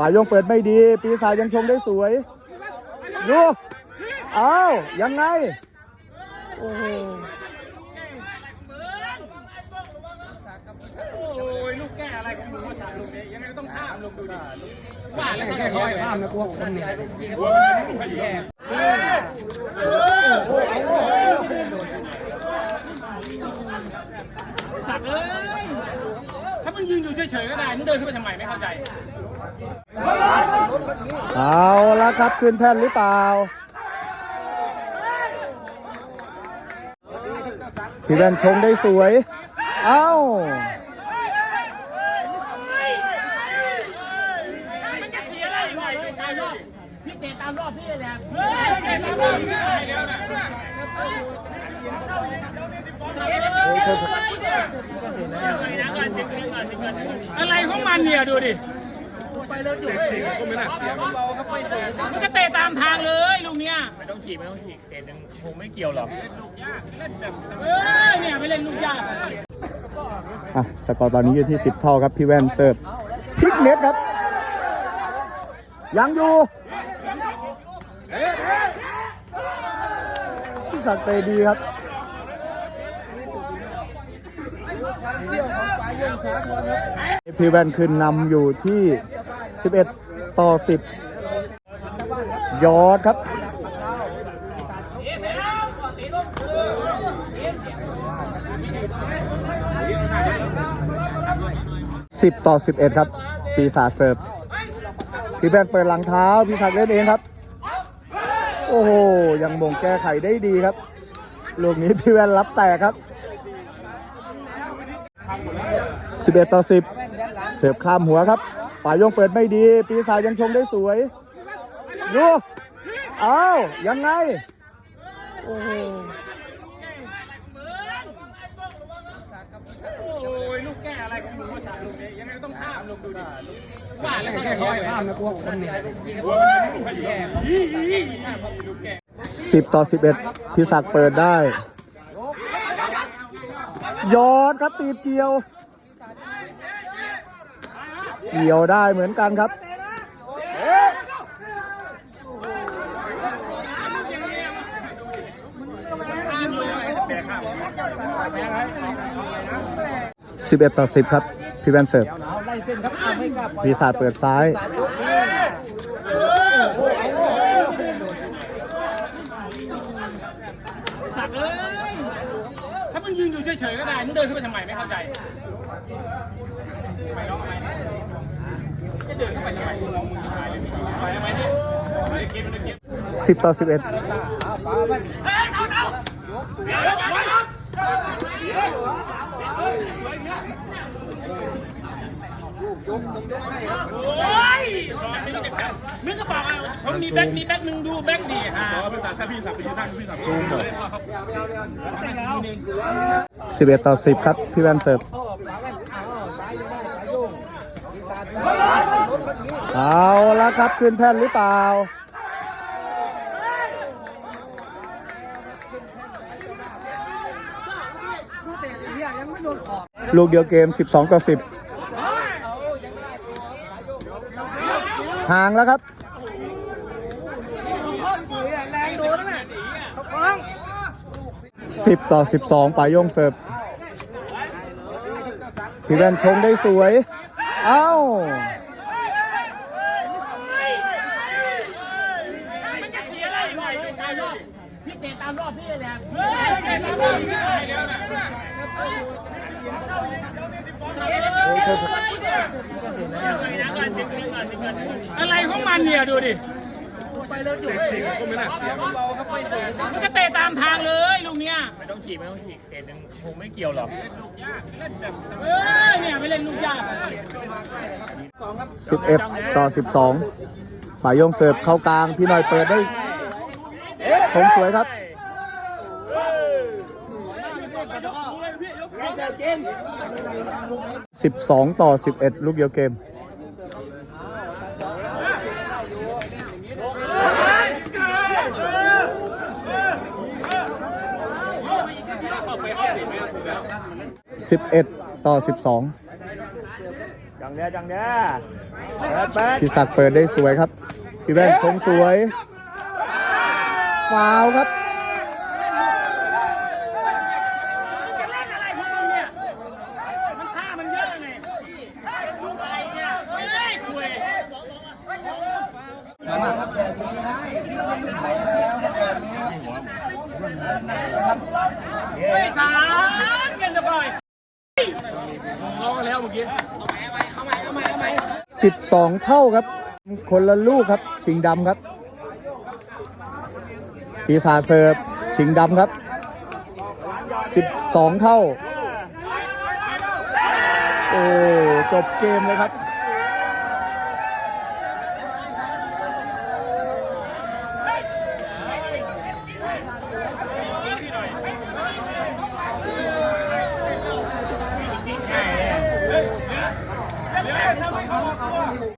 ป่ายงเปิดไม่ดี ปีศาจยังชงได้สวยดูเอายังไง โอ้โหลูกแก้อะไรของมึงภาษาลูกนี้ยังไงก็ต้องข้ามลงดูดิว่าแล้วก็แค่ร้อยข้ามนะกลัวคนเนี่ยสัตว์เอ้ยถ้ามึงยืนอยู่เฉยๆก็ได้มึงเดินขึ้นไปทำไมไม่เข้าใจ เอาละครับคืนแท่นหรือเปล่าพี่แวนชงได้สวย เอ้ามันจะเสียอะไรยังไงตายรอบพี่เตะตามรอบพี่เลยเฮ้ยเตะตามรอบพี่เลยเดี๋ ยวนะอะไรของมันเนี่ยดูดิมันก็เตะตามทางเลยลูกเนี้ยไม่ต้องขี่ไม่ต้องขี่เตะนึงคงไม่เกี่ยวหรอกเอ้ยเนี่ยไปเล่นลูกยากอะสกอร์ตอนนี้อยู่ที่ 10 เท่าครับพี่แว่นเสิร์ฟพลิกเน็ตครับ ยังอยู่พี่ศักดิ์เตะดีครับพี่แว่นขึ้นนำอยู่ที่ 11 ต่อ 10 ยอดครับ 10 ต่อ 11 ครับ ปีศาจเสิร์ฟพี่แวนเปิดหลังเท้า พี่ศักดิ์เล่นเองครับ โอ้โห ยังมงแก้ไขได้ดีครับ ลูกนี้พี่แวนรับแตกครับ11 ต่อ 10 เสิร์ฟข้ามหัวครับ ป่ายงเปิดไม่ดี ปีศาจยังชงได้สวยดูอ้าวยังไง โอ้โหโอ้ยลูกแก้อะไรของมึงภาษาลูกนี้ยังไงก็ต้องข้ามลงดูดิว่าแล้วก็แค่ร้อยเลยข้ามนะกลัวคนเนี่ย10ต่อ11พี่ศักด์เปิดได้ยอดครับตีเกี่ยว เกี่ยวได้เหมือนกันครับ11ต่อ10ครับ พี่แวนเสิร์ฟพี่ศาเปิดซ้ายสัตว์เอ้ยถ้ามึงยืนอยู่เฉยๆก็ได้ มึงเดินขึ้นไปทำไมไม่เข้าใจไม่ร้องอะไรนะจะ เดินเข้าไปทำไมมึงมองมึงตายเลยไปทำไมเนี่ยไม่ได้เก็บไม่ได้เก็บ10ต่อ11เฮ้ยสาเสาเดี๋ยวเดี๋ยวเดี๋ยวโอ้ยสอนมึงจะแบบมึงก็บอกอะผมมีแบ็คมีแบ็คมึงดูแบ็คดีฮะ11ต่อ10ครับพี่แวนเสิร์ฟ เอาละครับคืนแท่นหรือเปล่า ลูกเดียวเกม 12 ต่อ 10 ห่างแล้วครับ10ต่อ12ป่ายงเสิร์ฟพี่แวนชงได้สวย เอ้า มันจะเสียอะไรยังไงตายรอบพี่เตะตามรอบพี่เลยเฮ้ยเตะตามรอบพี่เลยเดี๋ยวนะ อะไรของมันเนี่ยดูดิมันก็เตะตามทางเลยลูกเนี้ยไม่ต้องขี่ไม่ต้องขี่เตะนึงคงไม่เกี่ยวหรอกเอ้ยเนี่ยไปเล่นลูกยาก11ต่อ12ป่ายงเสิร์ฟเข้ากลางพี่หน่อยเปิดได้ชงสวยครับ 12 ต่อ 11 ลูกเดียวเกม 11 ต่อ 12 จังเนี้ยจังเนี้ยพี่ศักดิ์เปิดได้สวยครับพี่แว่นชงสวยฟาวล์ครับ สิบสองเท่าครับ คนละลูกครับ ชิงดำครับ ปีศาเสิร์ฟชิงดำครับสิบสองเท่า โอ้จบเกมเลยครับ どうもどうも。